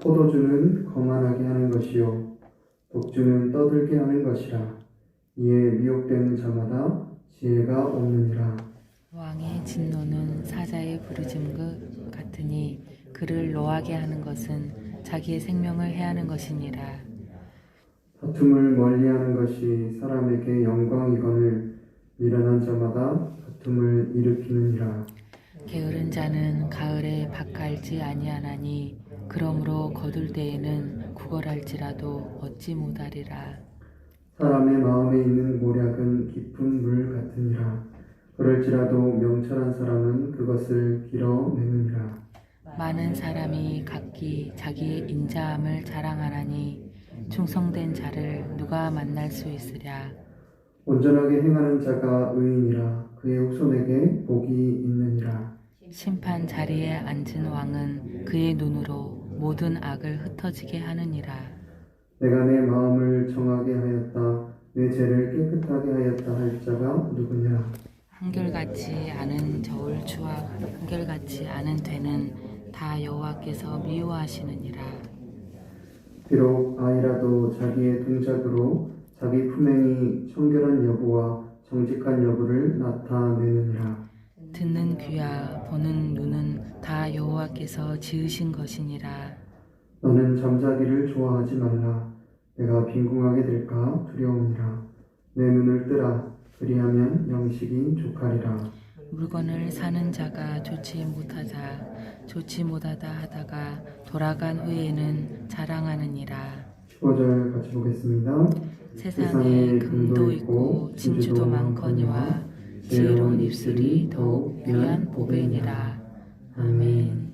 포도주는 거만하게 하는 것이요 독주는 떠들게 하는 것이라. 이에 미혹되는 자마다 지혜가 없느니라. 왕의 진노는 사자의 부르짖음 같으니 그를 노하게 하는 것은 자기의 생명을 해하는 것이니라. 다툼을 멀리하는 것이 사람에게 영광이거늘 미련한 자마다 다툼을 일으키느니라. 게으른 자는 가을에 밭 갈지 아니하나니 그러므로 거둘 때에는 구걸할지라도 얻지 못하리라. 사람의 마음에 있는 모략은 깊은 물 같으니라 그럴지라도 명철한 사람은 그것을 길어내느니라 많은 사람이 각기 자기의 인자함을 자랑하나니 충성된 자를 누가 만날 수 있으랴. 온전하게 행하는 자가 의인이라 그의 후손에게 복이 있느니라 심판 자리에 앉은 왕은 그의 눈으로 모든 악을 흩어지게 하느니라. 내가 내 마음을 정하게 하였다 내 죄를 깨끗하게 하였다 할 자가 누구냐 한결같이 않은 저울추와 한결같이 않은 되는 다 여호와께서 미워하시느니라. 비록 아이라도 자기의 동작으로 자기 품행이 청결한 여부와 정직한 여부를 나타내느니라 듣는 귀와 보는 눈은 다 여호와께서 지으신 것이니라. 너는 잠자기를 좋아하지 말라. 내가 빈궁하게 될까 두려우니라. 내 눈을 뜨라. 그리하면 영식이 족하리라. 물건을 사는 자가 좋지 못하자 좋지 못하다 하다가 돌아간 후에는 자랑하느니라. 15절 같이 보겠습니다. 세상에 금도 있고 진주도 많거니와 지혜로운 입술이 더욱 귀한 보배니라. 아멘.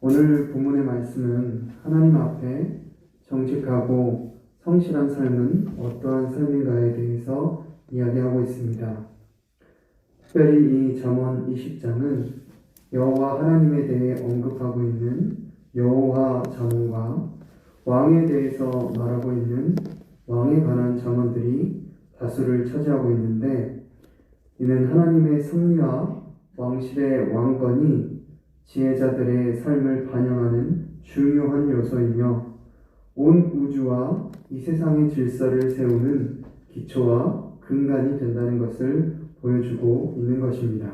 오늘 본문의 말씀은 하나님 앞에 정직하고 성실한 삶은 어떠한 삶인가에 대해서 이야기하고 있습니다. 특별히 이 잠언 20장은 여호와 하나님에 대해 언급하고 있는 여호와 잠언과 왕에 대해서 말하고 있는 왕에 관한 잠언들이 다수를 차지하고 있는데 이는 하나님의 섭리와 왕실의 왕권이 지혜자들의 삶을 반영하는 중요한 요소이며 온 우주와 이 세상의 질서를 세우는 기초와 근간이 된다는 것을 보여주고 있는 것입니다.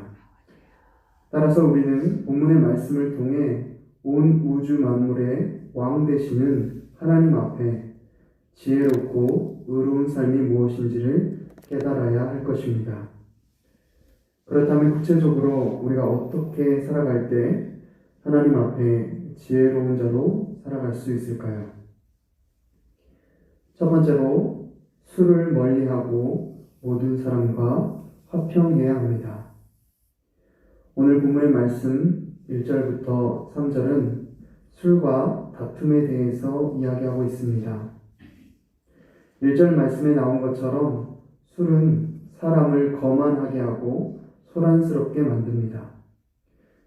따라서 우리는 본문의 말씀을 통해 온 우주 만물의 왕 되시는 하나님 앞에 지혜롭고 의로운 삶이 무엇인지를 깨달아야 할 것입니다. 그렇다면 구체적으로 우리가 어떻게 살아갈 때 하나님 앞에 지혜로운 자로 살아갈 수 있을까요? 첫 번째로 술을 멀리하고 모든 사람과 화평해야 합니다. 오늘 본문의 말씀 1절부터 3절은 술과 다툼에 대해서 이야기하고 있습니다. 1절 말씀에 나온 것처럼 술은 사람을 거만하게 하고 소란스럽게 만듭니다.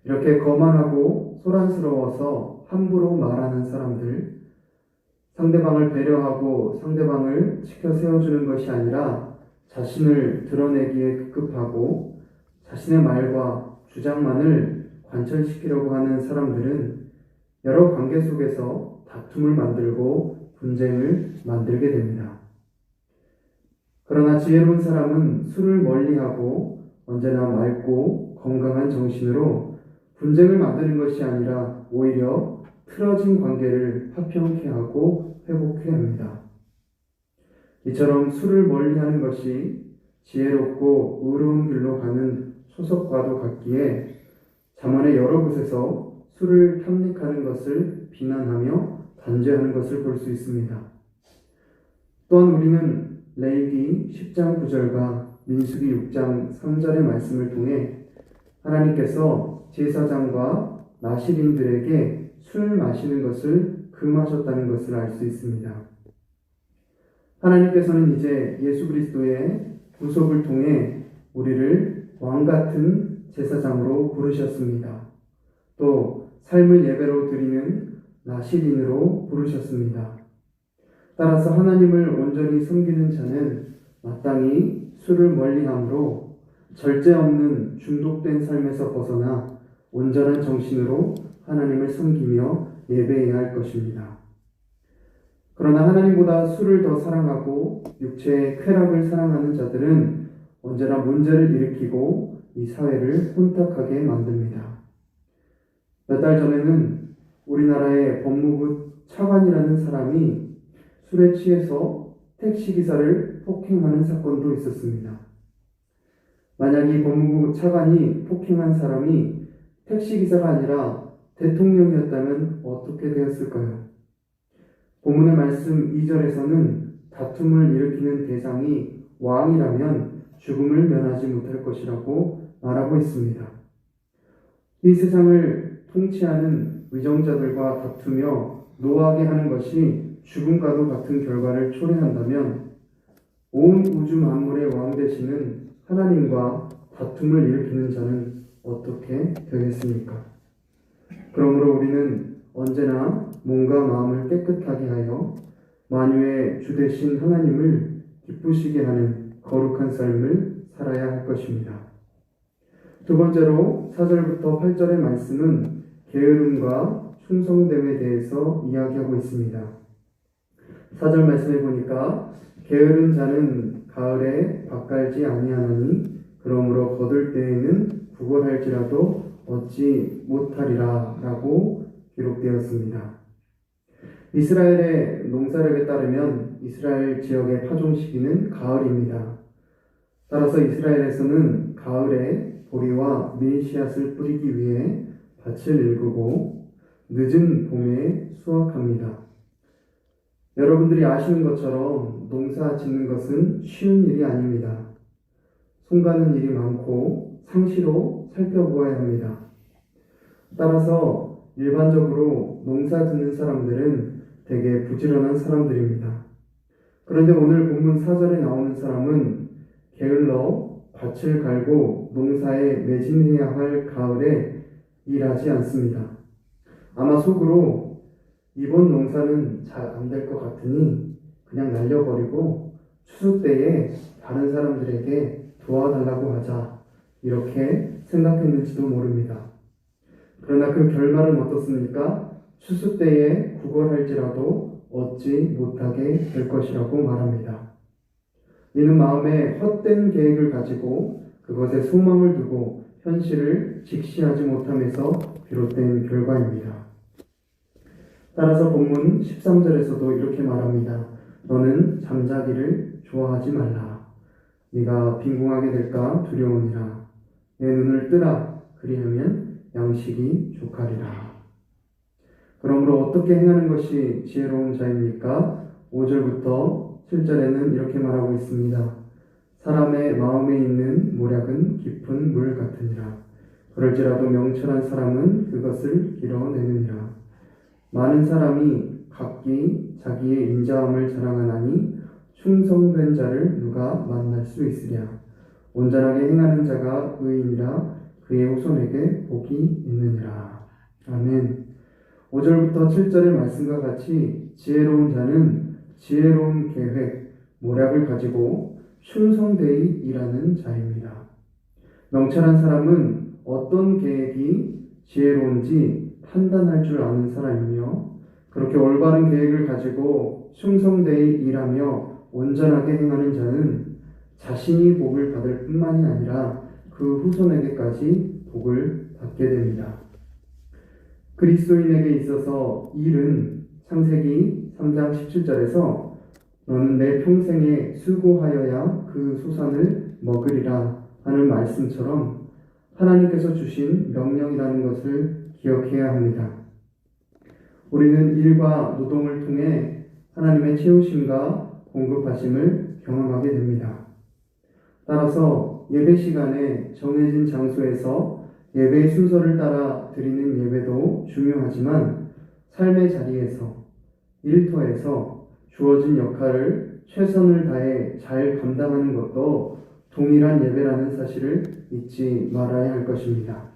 이렇게 거만하고 소란스러워서 함부로 말하는 사람들, 상대방을 배려하고 상대방을 지켜 세워주는 것이 아니라 자신을 드러내기에 급급하고 자신의 말과 주장만을 관철시키려고 하는 사람들은 여러 관계 속에서 다툼을 만들고 분쟁을 만들게 됩니다. 그러나 지혜로운 사람은 술을 멀리하고 언제나 맑고 건강한 정신으로 분쟁을 만드는 것이 아니라 오히려 틀어진 관계를 화평케 하고 회복케 합니다. 이처럼 술을 멀리 하는 것이 지혜롭고 의로운 길로 가는 소속과도 같기에 잠언의 여러 곳에서 술을 탐닉하는 것을 비난하며 단죄하는 것을 볼 수 있습니다. 또한 우리는 레이기 10장 9절과 민수기 6장 3절의 말씀을 통해 하나님께서 제사장과 나시린들에게 술 마시는 것을 금하셨다는 것을 알 수 있습니다. 하나님께서는 이제 예수 그리스도의 구속을 통해 우리를 왕 같은 제사장으로 부르셨습니다. 또 삶을 예배로 드리는 나시린으로 부르셨습니다. 따라서 하나님을 온전히 섬기는 자는 마땅히 술을 멀리함으로 절제 없는 중독된 삶에서 벗어나 온전한 정신으로 하나님을 섬기며 예배해야 할 것입니다. 그러나 하나님보다 술을 더 사랑하고 육체의 쾌락을 사랑하는 자들은 언제나 문제를 일으키고 이 사회를 혼탁하게 만듭니다. 몇 달 전에는 우리나라의 법무부 차관이라는 사람이 술에 취해서 택시기사를 폭행하는 사건도 있었습니다. 만약 이 법무부 차관이 폭행한 사람이 택시기사가 아니라 대통령이었다면 어떻게 되었을까요? 본문의 말씀 2절에서는 다툼을 일으키는 대상이 왕이라면 죽음을 면하지 못할 것이라고 말하고 있습니다. 이 세상을 통치하는 위정자들과 다투며 노하게 하는 것이 죽음과도 같은 결과를 초래한다면 온 우주 만물의 왕 되시는 하나님과 다툼을 일으키는 자는 어떻게 되겠습니까? 그러므로 우리는 언제나 몸과 마음을 깨끗하게 하여 만유의 주 되신 하나님을 기쁘시게 하는 거룩한 삶을 살아야 할 것입니다. 두 번째로 4절부터 8절의 말씀은 게으름과 충성됨에 대해서 이야기하고 있습니다. 4절 말씀해 보니까 게으른 자는 가을에 밭갈지 아니하나니 그러므로 거둘 때에는 구걸할지라도 얻지 못하리라 라고 기록되었습니다. 이스라엘의 농사력에 따르면 이스라엘 지역의 파종 시기는 가을입니다. 따라서 이스라엘에서는 가을에 보리와 밀씨앗을 뿌리기 위해 밭을 일구고 늦은 봄에 수확합니다. 여러분들이 아시는 것처럼 농사 짓는 것은 쉬운 일이 아닙니다. 손 가는 일이 많고 상시로 살펴보아야 합니다. 따라서 일반적으로 농사 짓는 사람들은 되게 부지런한 사람들입니다. 그런데 오늘 본문 4절에 나오는 사람은 게을러 밭을 갈고 농사에 매진해야 할 가을에 일하지 않습니다. 아마 속으로 이번 농사는 잘 안 될 것 같으니 그냥 날려버리고 추수 때에 다른 사람들에게 도와달라고 하자 이렇게 생각했는지도 모릅니다. 그러나 그 결말은 어떻습니까? 추수 때에 구걸할지라도 얻지 못하게 될 것이라고 말합니다. 이는 마음에 헛된 계획을 가지고 그것에 소망을 두고 현실을 직시하지 못함에서 비롯된 결과입니다. 따라서 본문 13절에서도 이렇게 말합니다. 너는 잠자기를 좋아하지 말라. 네가 빈궁하게 될까 두려우니라. 내 눈을 뜨라. 그리하면 양식이 족하리라. 그러므로 어떻게 행하는 것이 지혜로운 자입니까? 5절부터 7절에는 이렇게 말하고 있습니다. 사람의 마음에 있는 모략은 깊은 물 같으니라. 그럴지라도 명철한 사람은 그것을 길어내느니라. 많은 사람이 각기 자기의 인자함을 자랑하나니 충성된 자를 누가 만날 수 있으랴. 온전하게 행하는 자가 의인이라 그의 후손에게 복이 있느니라. 아멘. 5절부터 7절의 말씀과 같이 지혜로운 자는 지혜로운 계획, 모략을 가지고 충성되이 일하는 자입니다. 명철한 사람은 어떤 계획이 지혜로운지 판단할 줄 아는 사람이며 그렇게 올바른 계획을 가지고 충성되이 일하며 온전하게 행하는 자는 자신이 복을 받을 뿐만이 아니라 그 후손에게까지 복을 받게 됩니다. 그리스도인에게 있어서 일은 창세기 3장 17절에서 너는 내 평생에 수고하여야 그 소산을 먹으리라 하는 말씀처럼 하나님께서 주신 명령이라는 것을 기억해야 합니다. 우리는 일과 노동을 통해 하나님의 채우심과 공급하심을 경험하게 됩니다. 따라서 예배 시간에 정해진 장소에서 예배의 순서를 따라 드리는 예배도 중요하지만 삶의 자리에서 일터에서 주어진 역할을 최선을 다해 잘 감당하는 것도 동일한 예배라는 사실을 잊지 말아야 할 것입니다.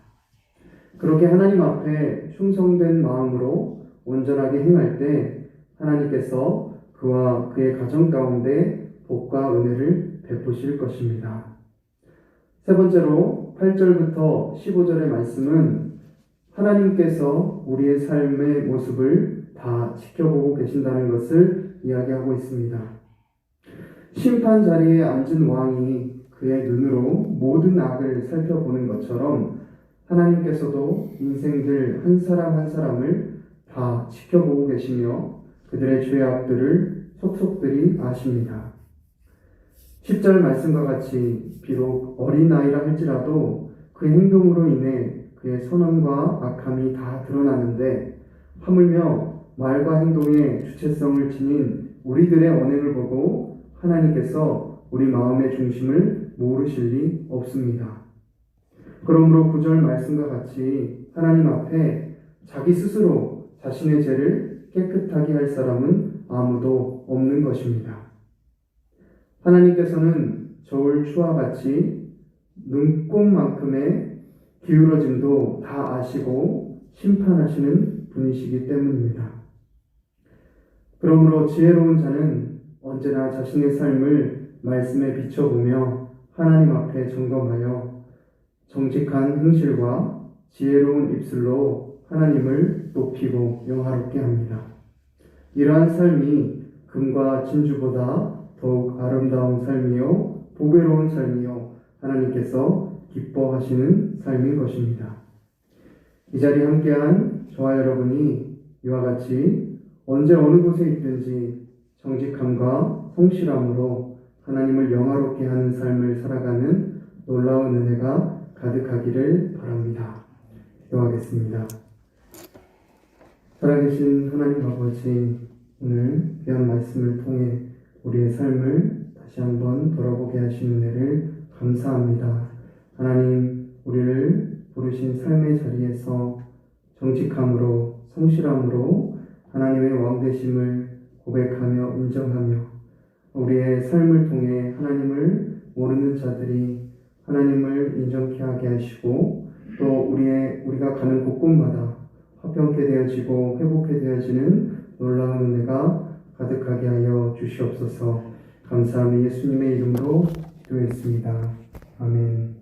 그렇게 하나님 앞에 충성된 마음으로 온전하게 행할 때 하나님께서 그와 그의 가정 가운데 복과 은혜를 베푸실 것입니다. 세 번째로 8절부터 15절의 말씀은 하나님께서 우리의 삶의 모습을 다 지켜보고 계신다는 것을 이야기하고 있습니다. 심판 자리에 앉은 왕이 그의 눈으로 모든 악을 살펴보는 것처럼 하나님께서도 인생들 한 사람 한 사람을 다 지켜보고 계시며 그들의 죄 악들을 속속들이 아십니다. 10절 말씀과 같이 비록 어린아이라 할지라도 그 행동으로 인해 그의 선함과 악함이 다 드러나는데 하물며 말과 행동의 주체성을 지닌 우리들의 언행을 보고 하나님께서 우리 마음의 중심을 모르실 리 없습니다. 그러므로 구절 말씀과 같이 하나님 앞에 자기 스스로 자신의 죄를 깨끗하게 할 사람은 아무도 없는 것입니다. 하나님께서는 저울 추와 같이 눈꼽만큼의 기울어짐도 다 아시고 심판하시는 분이시기 때문입니다. 그러므로 지혜로운 자는 언제나 자신의 삶을 말씀에 비춰보며 하나님 앞에 점검하여 정직한 행실과 지혜로운 입술로 하나님을 높이고 영화롭게 합니다. 이러한 삶이 금과 진주보다 더욱 아름다운 삶이요, 보배로운 삶이요, 하나님께서 기뻐하시는 삶인 것입니다. 이 자리에 함께한 저와 여러분이 이와 같이 언제 어느 곳에 있든지 정직함과 성실함으로 하나님을 영화롭게 하는 삶을 살아가는 놀라운 은혜가 가득하기를 바랍니다. 기도하겠습니다. 살아계신 하나님 아버지, 오늘 귀한 말씀을 통해 우리의 삶을 다시 한번 돌아보게 하신 은혜를 감사합니다. 하나님, 우리를 부르신 삶의 자리에서 정직함으로, 성실함으로 하나님의 왕되심을 고백하며 인정하며 우리의 삶을 통해 하나님을 모르는 자들이 하나님을 인정케 하게 하시고 또 우리의 우리가 가는 곳곳마다 화평케 되어지고 회복케 되어지는 놀라운 은혜가 가득하게 하여 주시옵소서. 감사함이 예수님의 이름으로 기도했습니다. 아멘.